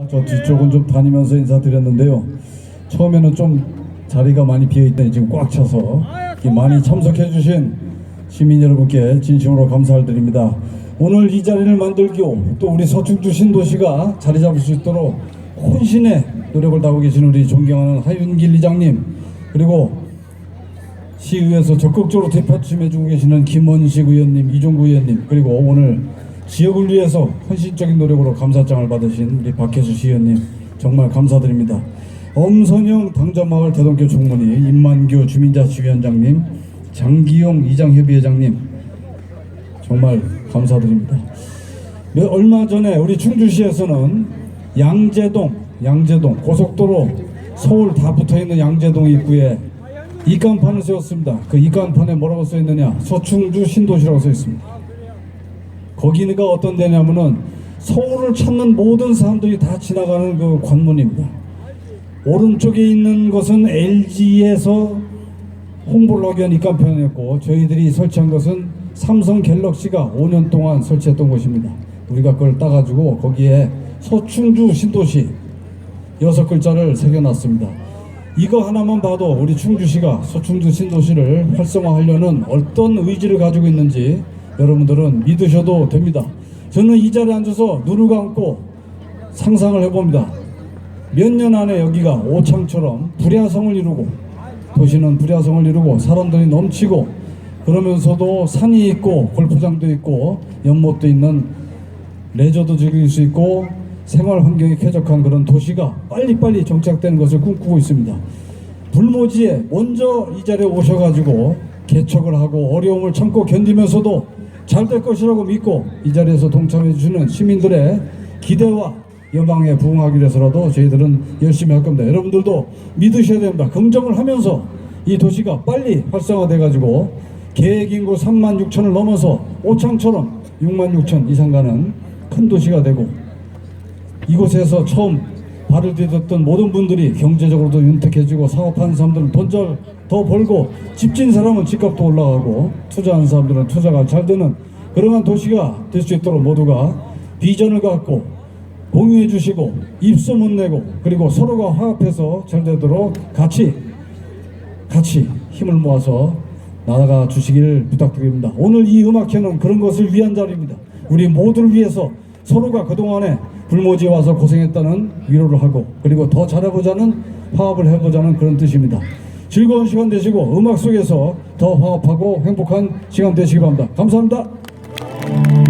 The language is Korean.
아, 저 뒤쪽은 좀 다니면서 인사드렸는데요. 처음에는 좀 자리가 많이 비어 있더니 지금 꽉 차서 많이 참석해 주신 시민 여러분께 진심으로 감사를 드립니다. 오늘 이 자리를 만들고 또 우리 서충주 신도시가 자리 잡을 수 있도록 혼신의 노력을 다하고 계신 우리 존경하는 하윤길 이장님 그리고 시의회에서 적극적으로 대표팀해주고 계시는 김원식 의원님, 이종구 의원님 그리고 오늘 지역을 위해서 헌신적인 노력으로 감사장을 받으신 우리 박혜수 시의원님 정말 감사드립니다. 엄선영 당자마을 대동교 총무님, 임만규 주민자치위원장님, 장기용 이장협의회장님 정말 감사드립니다. 몇- 얼마 전에 우리 충주시에서는 양재동, 양재동 고속도로 서울 다 붙어 있는 양재동 입구에 이간판을 세웠습니다. 그 이간판에 뭐라고 써 있느냐? 서충주 신도시라고 써 있습니다. 거기가 어떤 데냐면은 서울을 찾는 모든 사람들이 다 지나가는 그 관문입니다. 오른쪽에 있는 것은 LG에서 홍보를 하기 위한 입간판이었고 저희들이 설치한 것은 삼성 갤럭시가 5년 동안 설치했던 곳입니다. 우리가 그걸 따가지고 거기에 서충주 신도시 여섯 글자를 새겨놨습니다. 이거 하나만 봐도 우리 충주시가 서충주 신도시를 활성화하려는 어떤 의지를 가지고 있는지 여러분들은 믿으셔도 됩니다. 저는 이 자리에 앉아서 눈을 감고 상상을 해봅니다. 몇 년 안에 여기가 오창처럼 불야성을 이루고 도시는 불야성을 이루고 사람들이 넘치고 그러면서도 산이 있고 골프장도 있고 연못도 있는 레저도 즐길 수 있고 생활 환경이 쾌적한 그런 도시가 빨리빨리 정착되는 것을 꿈꾸고 있습니다. 불모지에 먼저 이 자리에 오셔가지고 개척을 하고 어려움을 참고 견디면서도 잘 될 것이라고 믿고 이 자리에서 동참해 주시는 시민들의 기대와 여망에 부응하기 위해서라도 저희들은 열심히 할 겁니다. 여러분들도 믿으셔야 됩니다. 긍정을 하면서 이 도시가 빨리 활성화돼 가지고 계획 인구 3만 6천을 넘어서 오창처럼 6만 6천 이상 가는 큰 도시가 되고 이곳에서 처음 발을 디뎠던 모든 분들이 경제적으로도 윤택해지고 사업하는 사람들은 돈더 벌고 집진 사람은 집값도 올라가고 투자하는 사람들은 투자가 잘 되는 그러한 도시가 될 수 있도록 모두가 비전을 갖고 공유해 주시고 입소문 내고 그리고 서로가 화합해서 잘 되도록 같이 같이 힘을 모아서 나아가 주시기를 부탁드립니다. 오늘 이 음악회는 그런 것을 위한 자리입니다. 우리 모두를 위해서 서로가 그동안에 불모지에 와서 고생했다는 위로를 하고 그리고 더 잘해보자는 화합을 해보자는 그런 뜻입니다. 즐거운 시간 되시고 음악 속에서 더 화합하고 행복한 시간 되시기 바랍니다. 감사합니다.